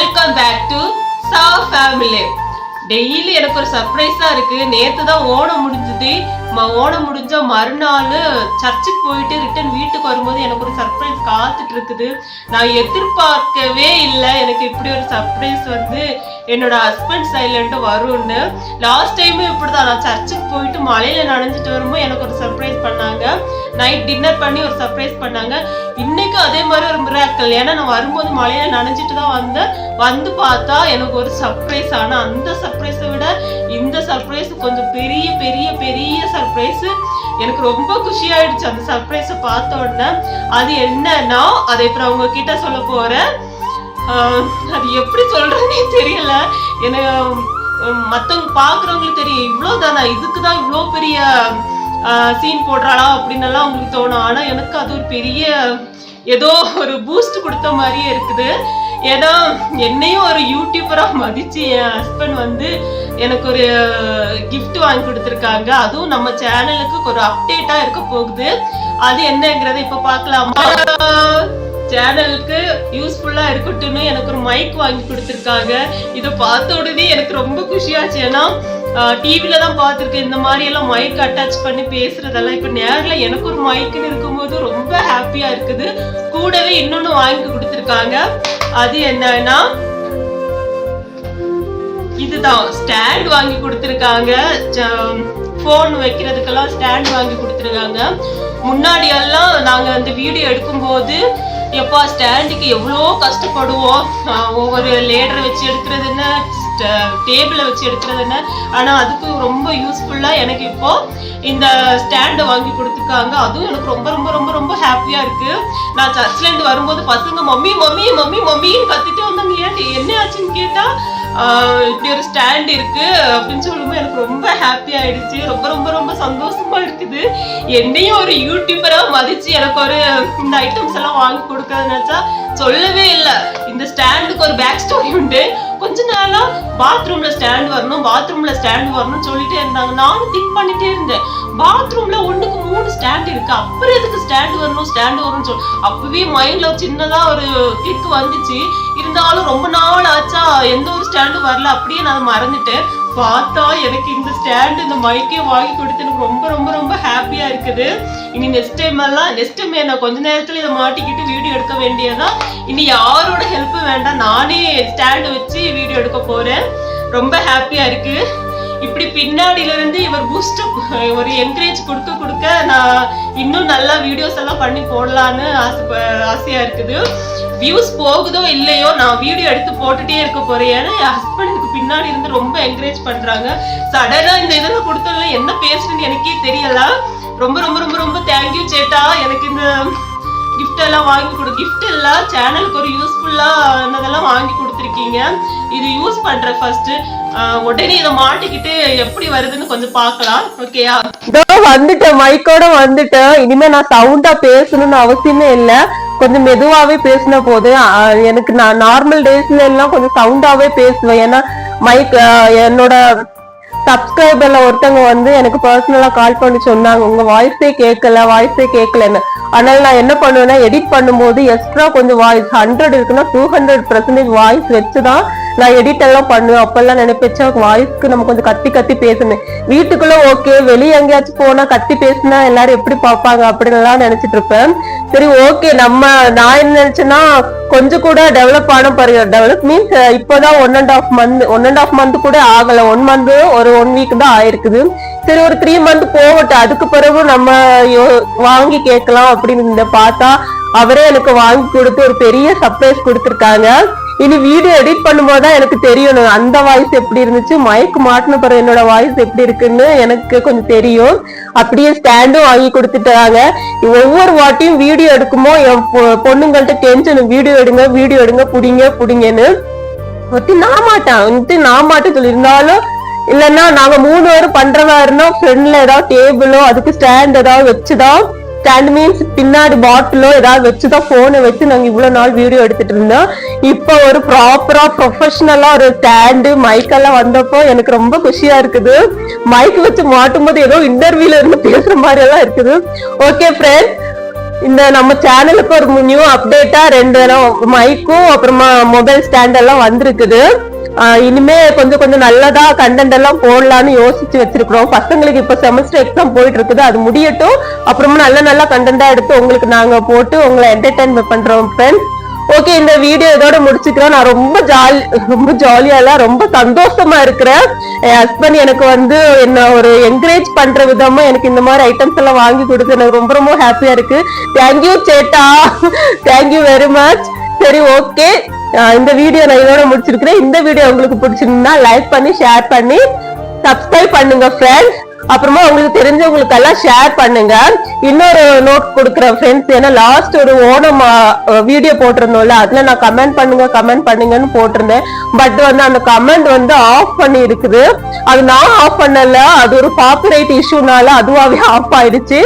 Welcome back to சா family daily எனக்கு ஒரு சர்ப்ரைஸா இருக்கு. நேத்து தான் ஓணம் முடிஞ்சது. ஓணம் முடிஞ்ச மறுநாள் சர்ச்சுக்கு போயிட்டு ரிட்டர்ன் வீட்டுக்கு வரும்போது எனக்கு ஒரு சர்ப்ரைஸ் காத்துட்டு இருக்குது. நான் எதிர்பார்க்கவே இல்லை. எனக்கு இப்படி ஒரு சர்ப்ரைஸ் வந்து என்னோட ஹஸ்பண்ட் சைலண்ட் வரும்னு. லாஸ்ட் டைமும் இப்படிதான். நான் சர்ச்சுக்கு போயிட்டு மழையில நனைஞ்சிட்டு வரும்போது எனக்கு ஒரு சர்ப்ரைஸ் நைட் டின்னர் பண்ணி ஒரு சர்ப்ரைஸ் பண்ணாங்க. இன்னைக்கும் அதே மாதிரி ஒரு மிராக்கள் ஏன்னா நான் வரும்போது மழையில நனைஞ்சிட்டு தான் வந்தேன். வந்து பார்த்தா எனக்கு ஒரு சர்ப்ரைஸ். ஆனால் அந்த சர்ப்ரைஸை விட இந்த சர்ப்ரைஸ் கொஞ்சம் பெரிய பெரிய பெரிய சர்ப்ரைஸ். எனக்கு ரொம்ப குஷி ஆயிடுச்சு அந்த சர்ப்ரைஸை பார்த்த உடனே. அது என்னன்னா அதை இப்போ அவங்க கிட்ட சொல்ல போறேன். அது எப்படி சொல்றதுனே தெரியல. எனக்கு மற்றவங்க பார்க்குறவங்களுக்கு தெரியும். இவ்வளோ தானே இதுக்கு தான் இவ்வளோ பெரிய சீன் போடுறாளா அப்படின்னு எல்லாம் உங்களுக்கு தோணும். ஆனா எனக்கு அது ஒரு பெரிய ஏதோ ஒரு பூஸ்ட் கொடுத்த மாதிரியே இருக்குது. ஏன்னா என்னையும் ஒரு யூடியூபராக மதிச்சு என் ஹஸ்பண்ட் வந்து எனக்கு ஒரு கிஃப்ட் வாங்கி கொடுத்துருக்காங்க. அதுவும் நம்ம சேனலுக்கு ஒரு அப்டேட்டா இருக்க போகுது. அது என்னங்கிறத இப்ப பார்க்கலாமா? சேனலுக்கு யூஸ்ஃபுல்லா இருக்கட்டும்னு எனக்கு ஒரு மைக் வாங்கி கொடுத்துருக்காங்க. இதை பார்த்த உடனே எனக்கு ரொம்ப குஷியாச்சு ஏன்னா டிவில தான் பார்த்துருக்கேன். இந்த மாதிரி எல்லாம் மைக் அட்டாச் பண்ணி பேசுறதெல்லாம். இப்போ நேரில் எனக்கு ஒரு மைக்குன்னு இருக்கும்போது ரொம்ப ஹாப்பியா இருக்குது. கூடவே இன்னொன்னு வாங்கி கொடுத்துருக்காங்க. அது என்னன்னா இதுதான். ஸ்டாண்ட் வாங்கி கொடுத்துருக்காங்க. ஃபோன் வைக்கிறதுக்கெல்லாம் ஸ்டாண்ட் வாங்கி கொடுத்துருக்காங்க. முன்னாடி எல்லாம் நாங்கள் அந்த வீடியோ எடுக்கும்போது எப்பா ஸ்டாண்டுக்கு எவ்வளோ கஷ்டப்படுவோம். ஒவ்வொரு லேடரை வச்சு எடுக்கிறதுன்னு டேபிளை வச்சு எடுக்கிறதுன்னு ஆனால் அதுக்கு ரொம்ப யூஸ்ஃபுல்லாக எனக்கு இப்போ இந்த ஸ்டாண்டை வாங்கி கொடுத்துருக்காங்க. அதுவும் எனக்கு ரொம்ப ரொம்ப ரொம்ப ரொம்ப ஹாப்பியாக இருக்குது நான் சர்ச்லேருந்து வரும்போது பசங்க மம்மி மம்மி மம்மி மம்மின்னு கத்திட்டு வந்தாங்க. ஏன் என்ன ஆச்சுன்னு கேட்டால் இப்படி ஒரு ஸ்டாண்ட் இருக்கு. அப்படின்னு சொல்லும்போது எனக்கு ரொம்ப ஹாப்பி ஆயிடுச்சு. ரொம்ப ரொம்ப ரொம்ப சந்தோஷமா இருக்குது. என்னையும் ஒரு யூடியூபரா மதிச்சு எனக்கு ஒரு இந்த ஐட்டம்ஸ் எல்லாம் வாங்கி கொடுக்கறது நினைச்சா சொல்லவே இல்லை. இந்த ஸ்டாண்டுக்கு ஒரு பேக் ஸ்டோரி உண்டு. கொஞ்ச நாளா பாத்ரூம்ல ஸ்டாண்ட் வரணும் பாத்ரூம்ல ஸ்டாண்ட் வரணும்னு சொல்லிட்டே இருந்தாங்க. நானும் திங்க் பண்ணிட்டே இருந்தேன். பாத்ரூம்ல ஒண்ணுக்கு மூணு ஸ்டாண்ட் இருக்கு. அப்புறம் எதுக்கு ஸ்டாண்ட் வரணும் ஸ்டாண்ட் வரணும்னு சொல்லி அப்பவே மைண்ட்ல சின்னதா ஒரு கிளிக் வந்துச்சு. இருந்தாலும் ரொம்ப நாள் ஆச்சா எந்த ஒரு ஸ்டாண்டும் வரல. அப்படியே நான் அதை மறந்துட்டேன். பார்த்தா எனக்கு இந்த ஸ்டாண்ட் இந்த மைக்கே வாங்கி கொடுத்து எனக்கு ரொம்ப ரொம்ப ரொம்ப ஹாப்பியா இருக்குது. இனி நெக்ஸ்ட் டைம் எல்லாம் நெக்ஸ்ட் டைம் நான் கொஞ்ச நேரத்துல இதை மாட்டிக்கிட்டு வீடியோ எடுக்க வேண்டியதா இனி யாரோட ஹெல்ப்பும் வேண்டாம் நானே ஸ்டாண்ட் வச்சு வீடியோ எடுக்க போறேன். ரொம்ப ஹாப்பியா இருக்கு. இப்படி பின்னாடில இருந்து இவர் பூஸ்ட் ஒரு என்கரேஜ் கொடுக்க கொடுக்க நான் இன்னும் நல்லா வீடியோஸ் எல்லாம் பண்ணி போடலான்னு ஆசை ஆசையா இருக்குது. வியூஸ் போகுதோ இல்லையோ நான் வீடியோ எடுத்து போட்டுட்டே இருக்க போறேன். ஏன்னா என் ஹஸ்பண்ட் பின்னாடி இருந்து ரொம்ப என்கரேஜ் பண்றாங்க. சடனா இந்த இதெல்லாம் கொடுத்ததுல என்ன பேசுறேன்னு எனக்கே தெரியல. ரொம்ப ரொம்ப ரொம்ப ரொம்ப தேங்க்யூ சேட்டா. எனக்கு இந்த கிஃப்ட் எல்லாம் வாங்கி கொடு. கிஃப்ட் எல்லாம் சேனலுக்கு ஒரு யூஸ்ஃபுல்லானதெல்லாம் வாங்கி கொடுத்துருக்கீங்க. இது யூஸ் பண்ற ஃபர்ஸ்ட் உடனே இதை மாட்டிக்கிட்டு எப்படி வருதுன்னு கொஞ்சம் பார்க்கலாம். ஓகேயா இதோ வந்துட்டேன். மைக்கோட வந்துட்டேன். இனிமே நான் சவுண்டா பேசணும்னு அவசியமே இல்ல. கொஞ்சம் மெதுவாவே பேசின போது எனக்கு நான் நார்மல் டேஸ்ல எல்லாம் கொஞ்சம் சவுண்டாவே பேசுவேன். ஏன்னா மைக் uh, என்னோட சப்ஸ்கிரைபர்ல ஒருத்தவங்க வந்து எனக்கு பர்சனலா கால் பண்ணி சொன்னாங்க. உங்க வாய்ஸே கேட்கல வாய்ஸே கேட்கலன்னு அதனால நான் என்ன பண்ணுவேன்னா எடிட் பண்ணும்போது எக்ஸ்ட்ரா கொஞ்சம் வாய்ஸ் ஹண்ட்ரட் இருக்குன்னா டூ ஹண்ட்ரட் பர்சன்டேஜ் வாய்ஸ் வச்சுதான் நான் எடிட் எல்லாம் பண்ணுவேன். அப்பெல்லாம் நினைப்பேச்சா வாய்ஸ்க்கு நம்ம கொஞ்சம் கத்தி கத்தி பேசணும் வீட்டுக்குள்ள ஓகே வெளியே எங்கேயாச்சும் போனா கத்தி பேசினா எல்லாரும் எப்படி பார்ப்பாங்க அப்படின்னு எல்லாம் நினைச்சிட்டு இருப்பேன். சரி ஓகே நம்ம நான் என்ன நினைச்சேன்னா கொஞ்சம் கூட டெவலப் ஆன பாருங்க. டெவலப் மீன்ஸ் இப்போதான் one and half month one and half month கூட ஆகல. ஒன் மந்த் ஒரு ஒன் வீக் தான் ஆயிருக்குது. சரி ஒரு த்ரீ மந்த் போகட்டும். அதுக்கு பிறகு நம்ம வாங்கி கேட்கலாம் அப்படின்னு பார்த்தா அவரே எனக்கு வாங்கி கொடுத்து ஒரு பெரிய சர்ப்ரைஸ் கொடுத்துருக்காங்க. இனி வீடியோ எடிட் பண்ணும்போது தான் எனக்கு தெரியணும் அந்த வாய்ஸ் எப்படி இருந்துச்சு? மைக் மாட்டின பிறகு என்னோட வாய்ஸ் எப்படி இருக்குன்னு எனக்கு கொஞ்சம் தெரியும். அப்படியே ஸ்டாண்டும் வாங்கி கொடுத்துட்டாங்க. ஒவ்வொரு வாட்டியும் வீடியோ எடுக்குமோ என் பொ- பொண்ணுங்கள்ட்ட டென்ஷன் வீடியோ எடுங்க வீடியோ எடுங்க புடிங்க புடிங்கன்னு. ஒத்தி நான் மாட்டேன். வந்துட்டு நான் மாட்டேன் சொல்லியிருந்தாலும் இல்லைன்னா நாங்க மூணு பேரும் பண்றதா இருந்தோம் ஃப்ரெண்ட்ல ஏதாவது டேபிளோ அதுக்கு ஸ்டாண்ட் ஏதாவது வச்சுதான் ஸ்டாண்ட் மீன்ஸ் பின்னாடி பாட்டிலோ ஏதாவது வச்சுதான் போனை வச்சு நாங்க இவ்வளவு நாள் வீடியோ எடுத்துட்டு இருந்தோம். இப்போ ஒரு ப்ராப்பரா ப்ரொஃபஷனலா ஒரு ஸ்டாண்டு மைக் எல்லாம் வந்தப்போ எனக்கு ரொம்ப குஷியா இருக்குது. மைக் வச்சு மாட்டும் போது ஏதோ இன்டர்வியூல இருந்து பேசுற மாதிரி எல்லாம் இருக்குது. ஓகே ஃப்ரெண்ட்ஸ் இந்த நம்ம சேனலுக்கு ஒரு நியூ அப்டேட்டா ரெண்டு மைக்கும் அப்புறமா மொபைல் ஸ்டாண்ட் எல்லாம் வந்திருக்குது. இனிமே கொஞ்சம் கொஞ்சம் நல்லதா கண்டென்ட் எல்லாம் போடலாம்னு யோசிச்சு வச்சிருக்கிறோம். பசங்களுக்கு இப்ப செமஸ்டர் எக்ஸாம் போயிட்டு இருக்குது அது முடியட்டும். அப்புறமா நல்ல நல்ல கண்டென்ட்டா எடுத்து உங்களுக்கு நாங்க போட்டு உங்களை என்டர்டைன்மெண்ட் பண்றோம் ஃப்ரெண்ட்ஸ் ஓகே இந்த வீடியோ இதோட முடிச்சுக்கிறேன் நான் ரொம்ப ஜாலி ரொம்ப ஜாலியா எல்லாம் ரொம்ப சந்தோஷமா இருக்கிறேன். என் ஹஸ்பண்ட் எனக்கு வந்து என்ன ஒரு என்கரேஜ் பண்ற விதமா எனக்கு இந்த மாதிரி ஐட்டம்ஸ் எல்லாம் வாங்கி கொடுத்து எனக்கு ரொம்ப ரொம்ப ஹாப்பியா இருக்கு. தேங்க்யூ சேட்டா. தேங்க்யூ வெரி மச் சரி ஓகே இந்த வீடியோ நான் இதோட முடிச்சிருக்கிறேன். இந்த வீடியோ உங்களுக்கு பிடிச்சிருந்தா லைக் பண்ணி ஷேர் பண்ணி சப்ஸ்கிரைப் பண்ணுங்க ஃப்ரெண்ட்ஸ் அப்புறமா உங்களுக்கு தெரிஞ்சவங்களுக்கு எல்லாம் ஷேர் பண்ணுங்க. இன்னொரு நோட் கொடுக்குறேன் ஃப்ரெண்ட்ஸ் ஏன்னா லாஸ்ட் ஒரு ஓணம் வீடியோ போட்டிருந்தோம்ல அதுல நான் கமெண்ட் பண்ணுங்க கமெண்ட் பண்ணுங்கன்னு போட்டிருந்தேன். பட் வந்து அந்த கமெண்ட் வந்து ஆஃப் பண்ணி இருக்குது அது நான் ஆஃப் பண்ணல. அது ஒரு காப்பிரைட் இஷ்யூனால அதுவாவே ஆஃப் ஆயிடுச்சு.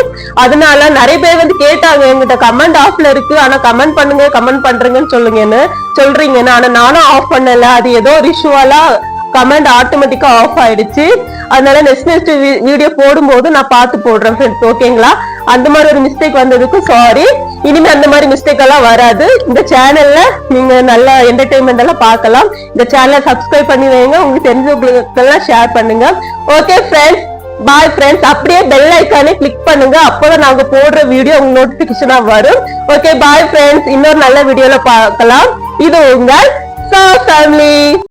அதனால நிறைய பேர் வந்து கேட்டாங்க எங்கிட்ட கமெண்ட் ஆஃப்ல இருக்கு. ஆனா கமெண்ட் பண்ணுங்க கமெண்ட் பண்றீங்கன்னு சொல்லுங்கன்னு சொல்றீங்கன்னு. ஆனா நானும் ஆஃப் பண்ணல. அது ஏதோ ஒரு இஷ்யூவால கமெண்ட் ஆட்டோமேட்டிக்கா ஆஃப் ஆயிடுச்சு. அதனால நெக்ஸ்ட் நெக்ஸ்ட் வீடியோ போடும்போது நான் பார்த்து போடுறேன் ஃப்ரெண்ட்ஸ் ஓகேங்களா அந்த மாதிரி ஒரு மிஸ்டேக் வந்ததுக்கு சாரி இனிமே அந்த மாதிரி மிஸ்டேக் எல்லாம் வராது. இந்த சேனல்ல நீங்க நல்ல என்டர்டைன்மெண்ட் எல்லாம் பார்க்கலாம். இந்த சேனலை சப்ஸ்கிரைப் பண்ணி வைங்க. உங்களுக்கு தெரிஞ்சவங்களுக்கு எல்லாம் ஷேர் பண்ணுங்க. ஓகே ஃப்ரெண்ட்ஸ் பாய் ஃப்ரெண்ட்ஸ் அப்படியே பெல் ஐக்கானே கிளிக் பண்ணுங்க. அப்போதான் நாங்க போடுற வீடியோ உங்க நோட்டிபிகேஷனா வரும். ஓகே பாய் ஃப்ரெண்ட்ஸ் இன்னொரு நல்ல வீடியோல பார்க்கலாம். இது உங்கள் ஃபேமிலி